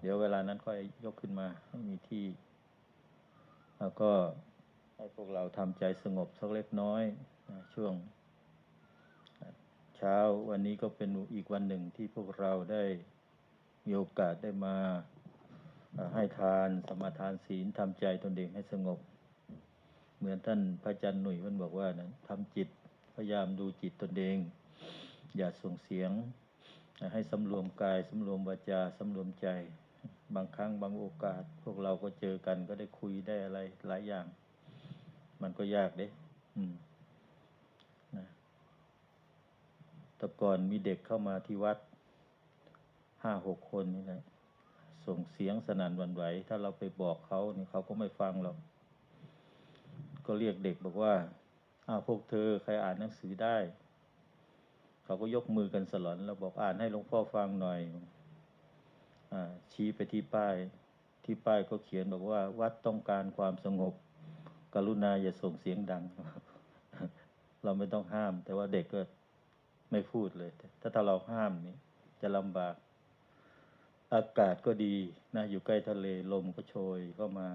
เดี๋ยวเวลานั้นค่อยยกขึ้นมาให้มีที่ แล้วก็ให้พวกเราทำใจสงบสักเล็กน้อยช่วง เช้าวันนี้ก็เป็นอีกวันหนึ่งที่พวกเราได้มีโอกาสได้มาให้ทานสมาทานศีลทำใจตนเองให้สงบ เหมือนท่านพระอาจารย์หนุ่ยมันบอกว่านะทำจิตพยายามดูจิตตนเอง อย่าส่งเสียง ให้สำรวมกายสำรวมวาจาสำรวมใจ บางครั้งบางโอกาส พวกเราก็เจอกันก็ได้คุยได้อะไรหลายอย่าง มันก็ยากเด้นะแต่ก่อนมีเด็กเข้ามาที่วัดห้าหกคนนี่แหละส่งเสียงสนั่นหวันไหว ถ้าเราไปบอกเขานี่เขาก็ไม่ฟังหรอก ก็เรียกเด็กบอกว่าอ้าวพวกเธอใครอ่านหนังสือได้ เขาก็ยกมือกันสลอนแล้วบอกอ่านให้หลวงพ่อฟังหน่อยอชี้ไปที่ป้าย ที่ป้ายก็เขียนบอกว่า วัดต้องการความสงบ กรุณาอย่าส่งเสียงดัง เราไม่ต้องห้าม แต่ว่าเด็กก็ไม่พูดเลย ถ้าถ้าเราห้ามนี่จะลำบาก อากาศก็ดีนะ อยู่ใกล้ทะเลลมก็โชยเข้ามา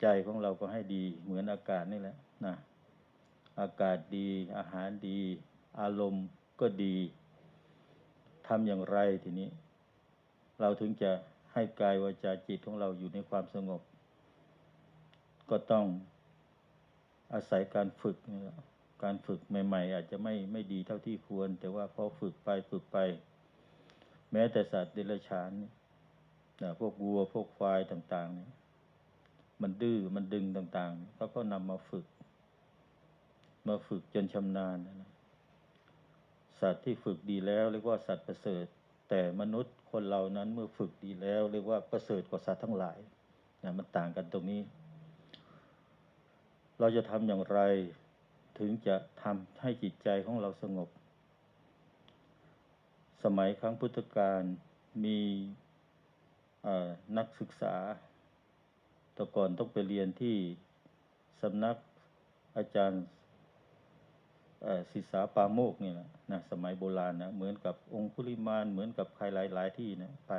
ใจของเราก็ให้ดี เหมือนอากาศนี่แหละนะอากาศดีอาหารดี อารมณ์ก็ดีทำอย่างไรทีนี้ เราถึงจะให้กายวาจาจิตของเราอยู่ในความสงบ ก็ต้องอาศัยการฝึกนี่แหละการฝึกใหม่ ๆ อาจจะไม่ไม่ดีเท่าที่ควร แต่ว่าพอฝึกไปฝึกไป แม้แต่สัตว์เดรัจฉานนะพวกวัวพวกควายต่างๆเนี่ยมันดื้อมันดึงต่างๆเขาก็นำมาฝึก มาฝึกจนชำนาญ สัตว์ที่ฝึกดีแล้วเรียกว่าสัตว์ประเสริฐ แต่มนุษย์คนเรานั้นเมื่อฝึกดีแล้ว เรียกว่าประเสริฐกว่าสัตว์ทั้งหลายนะมันต่างกันตรงนี้ เราจะทำอย่างไรถึงจะทำให้จิตใจของเราสงบ สมัยครั้งพุทธกาลมีนักศึกษา แต่ก่อนต้องไปเรียนที่สำนักอาจารย์ ศิษาปาโมกนี่แหละนะสมัยโบราณนะเหมือนกับองคุลิมานเหมือนกับใครหลาย ๆ ที่นะไป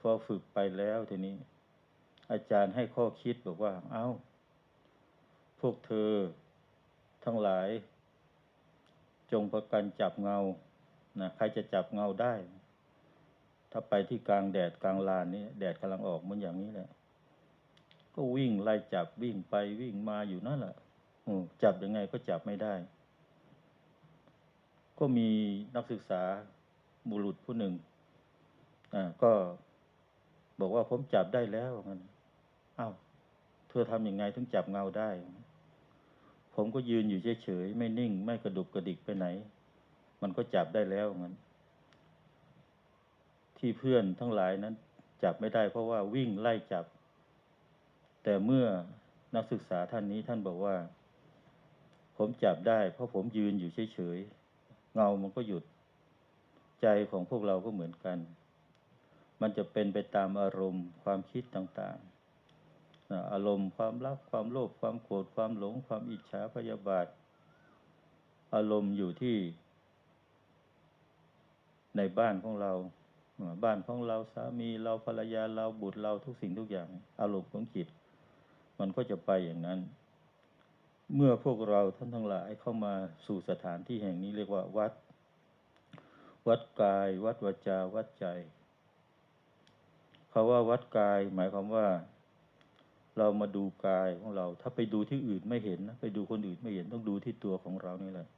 พอฝึกไปแล้วทีนี้ อาจารย์ให้ข้อคิดบอกว่า เอา้า พวกเธอทั้งหลาย จงประกันจับเงานะใครจะจับเงาได้ ถ้าไปที่กลางแดดกลางลานนี้แดดกำลังออกเหมือนอย่างนี้แหละก็วิ่งไล่จับวิ่งไปวิ่งมาอยู่นั่นแหละจับยังไงก็จับไม่ได้ ก็มีนักศึกษาบุรุษผู้หนึ่งอ่าก็บอกว่าผมจับได้แล้วมันอ้าวเธอทำยังไงถึงจับเงาได้ ผมก็ยืนอยู่เฉยๆ ไม่นิ่ง ไม่กระดุกกระดิกไปไหน มันก็จับได้แล้วมันที่เพื่อนทั้งหลายนั้น จับไม่ได้เพราะว่าวิ่งไล่จับ แต่เมื่อนักศึกษาท่านนี้ท่านบอกว่า ผมจับได้ เพราะผมยืนอยู่เฉยๆ เงามันก็หยุด ใจของพวกเราก็เหมือนกัน มันจะเป็นไปตามอารมณ์ ความคิดต่างๆ อารมณ์ความรักความโลภความโกรธความหลง ความอิจฉาพยาบาท อารมณ์อยู่ที่ ในบ้านของเรา บ้านของเราสามีเราภรรยาเราบุตรเราทุกสิ่งทุกอย่าง อารมณ์ของจิต มันก็จะไปอย่างนั้น เมื่อพวกเราท่านทั้งหลายเข้ามาสู่สถานที่แห่งนี้เรียกว่าวัด วัดกาย วัดวาจา วัดใจคาว่าวัดกาย หมายความว่า เรามาดูกายของเรา ถ้าไปดูที่อื่นไม่เห็นนะไปดูคนอื่นไม่เห็นต้องดูที่ตัวของเรานี่แหละ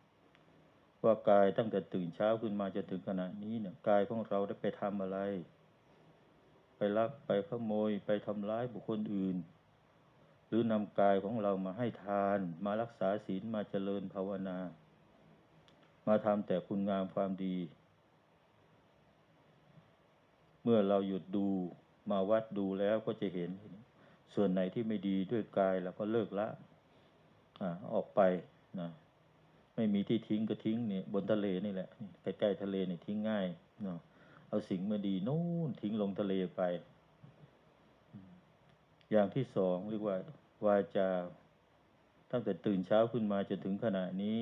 ว่ากายตั้งแต่ตื่นเช้าขึ้นมาจนถึงขณะนี้เนี่ยกายของเราได้ไปทำอะไร ไปลักไปขโมยไปทำร้ายบุคคลอื่น หรือนำกายของเรามาให้ทาน มารักษาศีลมาเจริญภาวนา มาทำแต่คุณงามความดี เมื่อเราหยุดดูมาวัดดูแล้วก็จะเห็น ส่วนไหนที่ไม่ดีด้วยกายเราก็เลิกละอ่าออกไปนะไม่มีที่ทิ้งก็ทิ้งเนี่ยบนทะเลนี่แหละใกล้ๆทะเลนี่ทิ้งง่ายเนาะเอาสิ่งไม่ดีนู่นทิ้งลงทะเลไปอย่างที่สองเรียกว่า วาจา ตั้งแต่ตื่นเช้าขึ้นมาจนถึงขณะนี้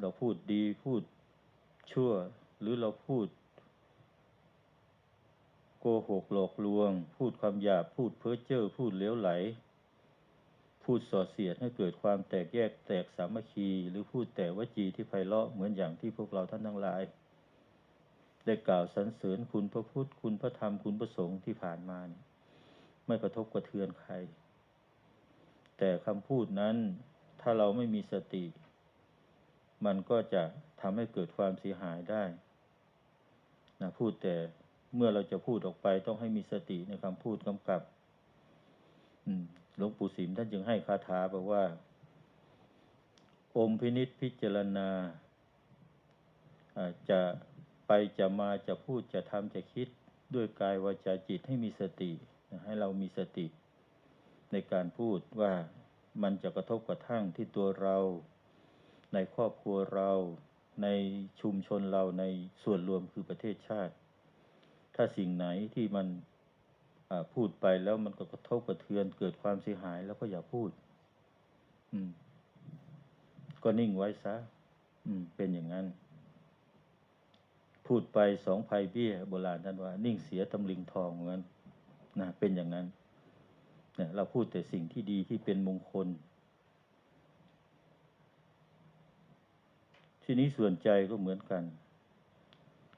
เราพูดดีพูดชั่ว หรือเราพูด โกหกหลอกลวง พูดความหยาบพูดเพ้อเจ้อพูดเหลวไหล พูดส่อเสียดให้เกิดความแตกแยกแตกสามัคคี หรือพูดแต่วจีที่ไพเราะเหมือนอย่างที่พวกเราท่านทั้งหลาย ได้กล่าวสรรเสริญคุณพระพุทธคุณพระธรรมคุณพระสงฆ์ที่ผ่านมาเนี่ย ไม่กระทบกระเทือนใคร แต่คำพูดนั้นถ้าเราไม่มีสติ มันก็จะทำให้เกิดความเสียหายได้นะพูดแต่เมื่อเราจะพูดออกไปต้องให้มีสติในคำพูดกำกับหลวงปู่สิมท่านจึงให้คาถาบอกว่าอมพินิษพิจารณาจะไปจะมาจะพูดจะทำจะคิดด้วยกายวาจาจิตให้มีสติ ให้เรามีสติในการพูดว่ามันจะกระทบกระทั่งที่ตัวเรา ในครอบครัวเรา ในชุมชนเราในส่วนรวมคือประเทศชาติ ถ้าสิ่งไหนที่มันพูดไปแล้วมันก็กระทบกระเทือนเกิดความเสียหายแล้วก็อย่าพูด อืม ก็นิ่งไว้ซะ อืม เป็นอย่างนั้น พูดไปสองภัยเบี้ยโบราณท่านว่า นิ่งเสียตำลิงทองเหมือนกัน นะเป็นอย่างนั้นเนี่ยเราพูดแต่สิ่งที่ดีที่เป็นมงคล ทีนี้ส่วนใจก็เหมือนกัน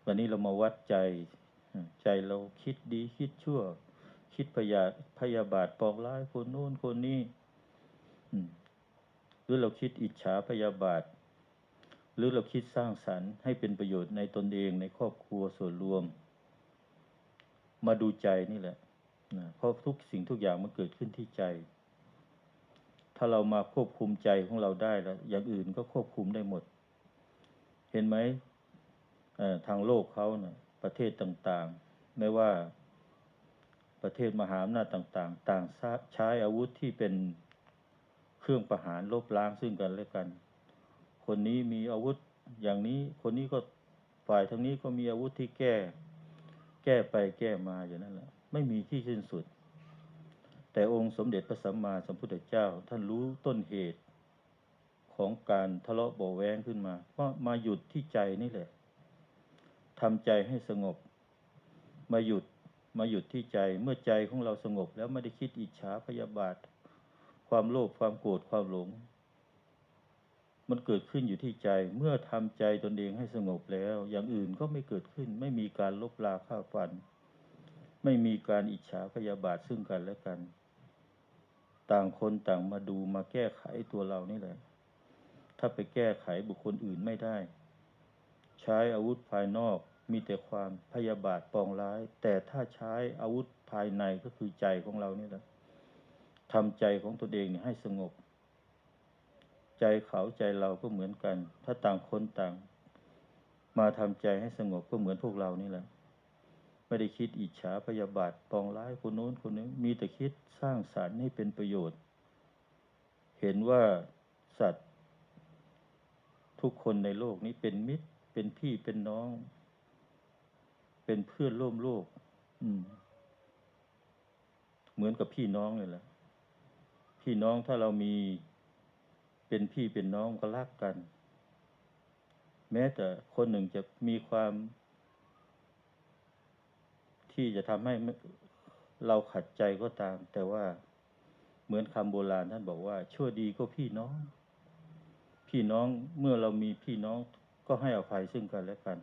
วันนี้เรามาวัดใจ ใจเราคิดดีคิดชั่ว คิดพยาพยาบาทปองร้ายคนโน้นคนนี้หรือเราคิดอิจฉาพยาบาท หรือเราคิดสร้างสรรค์ให้เป็นประโยชน์ในตนเองในครอบครัวส่วนรวม มาดูใจนี่แหละ นะเพราะทุกสิ่งทุกอย่างมันเกิดขึ้นที่ใจ ถ้าเรามาควบคุมใจของเราได้แล้ว อย่างอื่นก็ควบคุมได้หมด เห็นไหมทางโลกเขาเนะ่ะประเทศต่างๆ ไม่ว่าประเทศมหาอำนาจต่าง ๆ ต่างใช้อาวุธที่เป็นเครื่องประหารลบล้างซึ่งกันและกัน คนนี้มีอาวุธอย่างนี้ คนนี้ก็ฝ่ายทางนี้ก็มีอาวุธที่แก้ แก้ไปแก้มาอย่างนั้นแหละ ไม่มีที่สิ้นสุด แต่องค์สมเด็จพระสัมมาสัมพุทธเจ้าท่านรู้ต้นเหตุ ของการทะเลาะเบาแวงขึ้นมาก็มาหยุดที่ใจนี่แหละทำใจให้สงบ มาหยุดมาหยุดที่ใจเมื่อใจของเราสงบ แล้วไม่ได้คิดอิจฉาพยาบาท ความโลภความโกรธความหลง มันเกิดขึ้นอยู่ที่ใจเมื่อทำใจตนเองให้สงบแล้ว อย่างอื่นก็ไม่เกิดขึ้นไม่มีการลบลาฆ่าฟัน ไม่มีการอิจฉาพยาบาทซึ่งกันและกัน ต่างคนต่างมาดูมาแก้ไขตัวเรานี่แหละ ถ้าไปแก้ไขบุคคลอื่นไม่ได้ ใช้อาวุธภายนอกมีแต่ความพยาบาทปองร้าย แต่ถ้าใช้อาวุธภายในก็คือใจของเรานี่แหละทำใจของตนเองเนี่ยให้สงบ ใจเขาใจเราก็เหมือนกัน ถ้าต่างคนต่าง มาทำใจให้สงบก็เหมือนพวกเรานี่แหละ ไม่ได้คิดอิจฉาพยาบาทปองร้ายคนโน้นคนนี้มีแต่คิดสร้างสารรค์ให้เป็นประโยชน์ เห็นว่าสัตว์ ทุกคนในโลกนี้เป็นมิตร เป็นพี่เป็นน้อง เป็นเพื่อนร่วมโลก อืม เหมือนกับพี่น้องเลยแหละพี่น้องถ้าเรามีเป็นพี่เป็นน้องก็รักกัน แม้แต่คนหนึ่งจะมีความ ที่จะทำให้เราขัดใจก็ตาม แต่ว่าเหมือนคำโบราณท่านบอกว่า ชั่วดีก็พี่น้อง พี่น้องเมื่อเรามีพี่น้องก็ให้อภัยซึ่งกันและกัน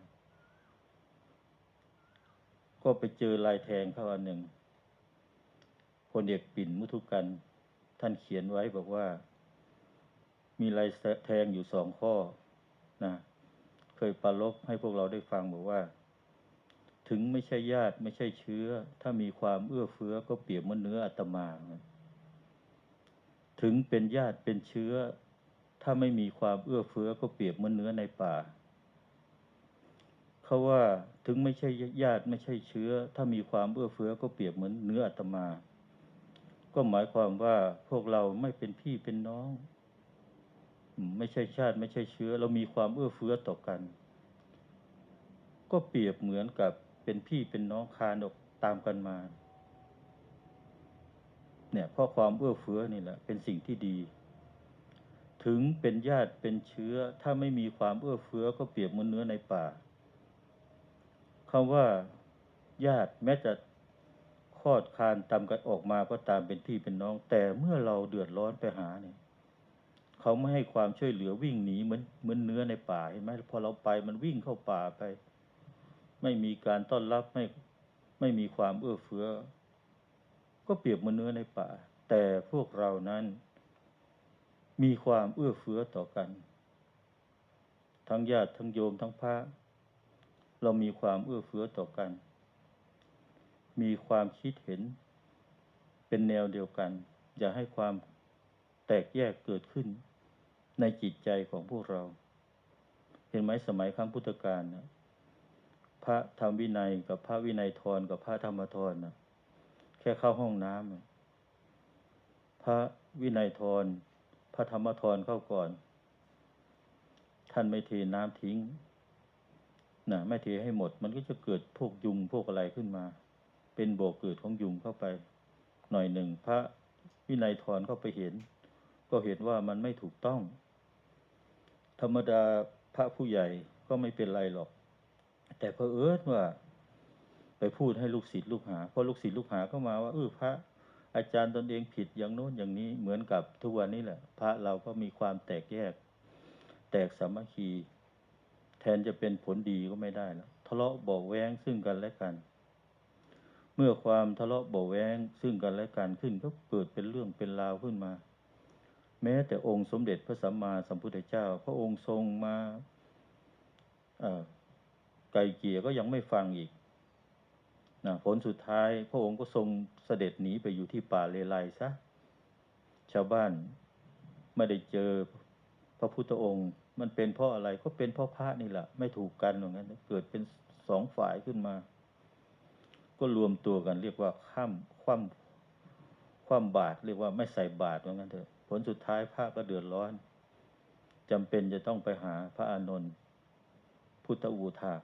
ก็ไปเจอลายแทงเขาอันหนึ่งพลเอกปิ่นมุทุกัน ท่านเขียนไว้บอกว่า มีลายแทงอยู่สองข้อนะเคยปรารบให้พวกเราได้ฟังบอกว่า ถึงไม่ใช่ญาติไม่ใช่เชื้อ ถ้ามีความเอื้อเฟื้อก็เปรียบเหมือนเนื้ออาตมา ถึงเป็นญาติเป็นเชื้อ ถ้าไม่มีความเอื้อเฟื้อก็เปรียบเหมือนเนื้อในป่าเขาว่าถึงไม่ใช่ญาติไม่ใช่เชื้อ ถ้ามีความเอื้อเฟื้อก็เปรียบเหมือนเนื้ออาตมา ก็หมายความว่าพวกเราไม่เป็นพี่เป็นน้อง ไม่ใช่ชาติ ไม่ใช่เชื้อ เรามีความเอื้อเฟื้อต่อกันก็เปรียบเหมือนกับ เป็นพี่เป็นน้องคานออกตามกันมา เนี่ยเพราะความเอื้อเฟื้อนี่แหละเป็นสิ่งที่ดี ถึงเป็นญาติเป็นเชื้อ ถ้าไม่มีความเอื้อเฟื้อก็เปรียบเหมือนเนื้อในป่าคำว่าญาติแม้จะคลอดคานตามกันออกมาก็ตามเป็นพี่เป็นน้อง แต่เมื่อเราเดือดร้อนไปหาเนี่ยเขาไม่ให้ความช่วยเหลือวิ่งหนีเหมือนเหมือนเนื้อในป่าเห็นไหมพอเราไปมันวิ่งเข้าป่าไป ไม่มีการต้อนรับไม่ไม่มีความเอื้อเฟื้อ ก็เปรียบเหมือนเนื้อในป่า แต่พวกเรานั้น มีความเอื้อเฟื้อต่อกัน ทั้งญาติทั้งโยมทั้งพระเรามีความเอื้อเฟื้อต่อกัน มีความคิดเห็น เป็นแนวเดียวกัน อย่าให้ความแตกแยกเกิดขึ้นในจิตใจของพวกเรา เห็นไหมสมัยครั้งพุทธกาลนะ พระธรรมวินัยกับพระวินัยทรกับพระธรรมทรนะแค่เข้าห้องน้ำพระวินัยทรพระธรรมทรเข้าก่อน ท่านไม่เทน้ำทิ้งนะไม่เทให้หมด มันก็จะเกิดพวกยุงพวกอะไรขึ้นมา เป็นโบกเกิดของยุงเข้าไป หน่อยหนึ่งพระวินัยทรเข้าไปเห็น ก็เห็นว่ามันไม่ถูกต้อง ธรรมดาพระผู้ใหญ่ก็ไม่เป็นไรหรอก แต่เพอเอิญว่า ไปพูดให้ลูกศิษย์ลูกหาพอลูกศิษย์ลูกหาก็มาว่าเออพระอาจารย์ตนเองผิดอย่างโน้นอย่างนี้เหมือนกับทุกวันนี้แหละ พระเราก็มีความแตกแยก แตกสามัคคี แทนจะเป็นผลดีก็ไม่ได้แล้วทะเลาะเบาะแว้งซึ่งกันและกัน เมื่อความทะเลาะเบาะแว้งซึ่งกันและกันขึ้นก็เกิดเป็นเรื่องเป็นราวขึ้นมา แม้แต่องค์สมเด็จพระสัมมาสัมพุทธเจ้า พระองค์ทรงมาอ่อ ไกลเกียก็ยังไม่ฟังอีกนะผลสุดท้ายพระองค์ก็ทรงเสด็จหนีไปอยู่ที่ป่าเลไลซะ ชาวบ้านไม่ได้เจอพระพุทธองค์ มันเป็นเพราะอะไรก็เป็นเพราะพระนี่แหละไม่ถูกกันอย่างนั้นเกิดเป็นสองฝ่ายขึ้นมา ก็รวมตัวกันเรียกว่าข้ามคว่ำคว่ำบาตรเรียกว่าไม่ใส่บาตรว่างั้นเถอะผลสุดท้ายพระก็เดือดร้อนจำเป็นจะต้องไปหาพระอานนท์พุทธอูทาก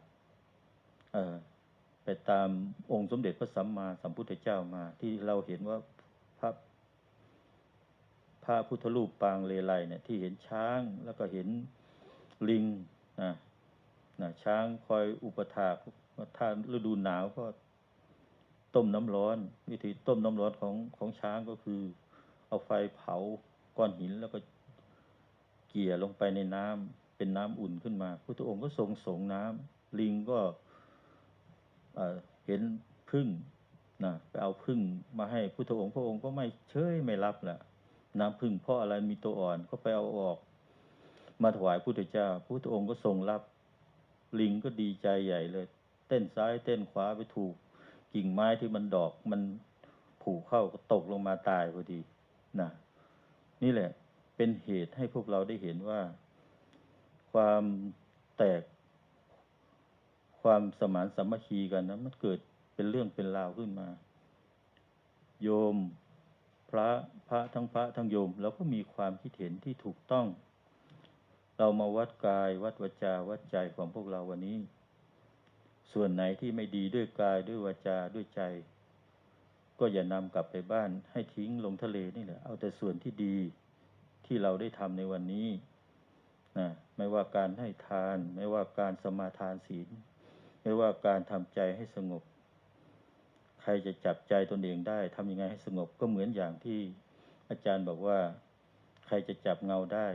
ไปตามองค์สมเด็จพระสัมมาสัมพุทธเจ้ามา ที่เราเห็นว่าพระพระพุทธรูปปางเลไลเนี่ยที่เห็นช้างแล้วก็เห็นลิงนะนะช้างคอยอุปถากถ้าฤดูหนาวก็ต้มน้ำร้อน วิธีต้มน้ำร้อนของของช้างก็คือ เอาไฟเผาก้อนหินแล้วก็เกี่ยลงไปในน้ำเป็นน้ำอุ่นขึ้นมา พุทธองค์ก็ทรงสงน้ำลิงก็ เห็นพึ่งนะไปเอาพึ่งมาให้พุทธองค์พระองค์ก็ไม่เชยไม่รับแหละน้ำพึ่งเพราะอะไรมีตัวอ่อนก็ไปเอาออก มาถวายพุทธเจ้าพุทธองค์ก็ทรงรับ ลิงก็ดีใจใหญ่เลย เต้นซ้ายเต้นขวาไปถูก กิ่งไม้ที่มันดอกมันผูกเข้าก็ตกลงมาตายพอดีนะนี่แหละเป็นเหตุให้พวกเราได้เห็นว่า ความแตก ความสมานสามัคคีกันนะมันเกิดเป็นเรื่องเป็นราวขึ้นมา โยมพระพระทั้งพระทั้งโยมเราก็มีความคิดเห็นที่ถูกต้อง เรามาวัดกายวัดวาจาวัดใจของพวกเราวันนี้ ส่วนไหนที่ไม่ดีด้วยกายด้วยวาจาด้วยใจ ก็อย่านำกลับไปบ้านให้ทิ้งลงทะเลนี่แหละเอาแต่ส่วนที่ดีที่เราได้ทำในวันนี้นะไม่ว่าการให้ทาน ไม่ว่าการสมาทานศีล ไม่ว่าการทำใจให้สงบ ใครจะจับใจตนเองได้ทำยังไงให้สงบก็เหมือนอย่างที่อาจารย์บอกว่า ใครจะจับเงาได้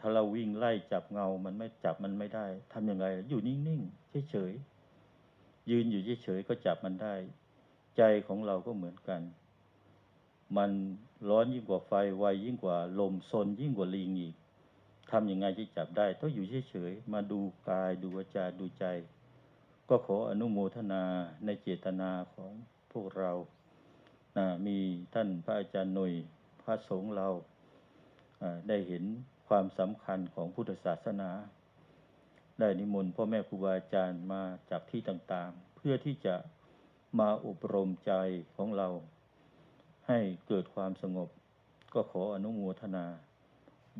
ถ้าเราวิ่งไล่จับเงา มันไม่จับมันไม่ได้ทำยังไงอยู่นิ่งๆเฉยๆยืนอยู่เฉยๆก็จับมันได้ ใจของเราก็เหมือนกัน มันร้อนยิ่งกว่าไฟไวยิ่งกว่าลมซนยิ่งกว่าลิงอีกทำยังไงที่จับได้ต้องอยู่เฉยๆมาดูกายดูวาจาดูใจ ก็ขออนุโมทนาในเจตนาของพวกเรานะมีท่านพระอาจารย์หน่ยพระสงฆ์เราอ่าได้เห็นความสำคัญของพุทธศาสนา ได้นิมนต์พ่อแม่ครูบาอาจารย์มาจากที่ต่างๆ เพื่อที่จะมาอบรมใจของเรา ให้เกิดความสงบ ก็ขออนุโมทนา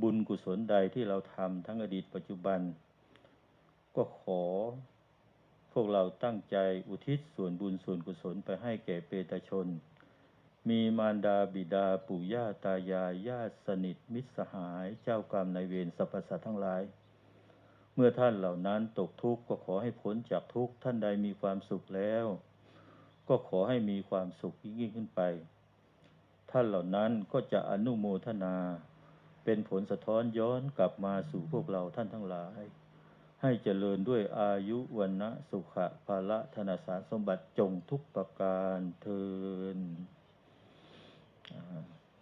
บุญกุศลใดที่เราทำทั้งอดีตปัจจุบัน ก็ขอ พวกเราตั้งใจอุทิศส่วนบุญส่วนกุศลไปให้แก่เปตชน มีมารดาบิดาปู่ย่าตายายญาติสนิทมิตรสหายเจ้ากรรมนายเวรสรรพสัตว์ทั้งหลาย เมื่อท่านเหล่านั้นตกทุกข์ก็ขอให้พ้นจากทุกข์ท่านใดมีความสุขแล้วกก็ขอให้มีความสุขยิ่งขึ้นไป ท่านเหล่านั้นก็จะอนุโมทนา เป็นผลสะท้อนย้อนกลับมาสู่พวกเราท่านทั้งหลาย ให้เจริญด้วยอายุวันนะสุขะภาละธนสารสมบัติจงทุกประการเทิน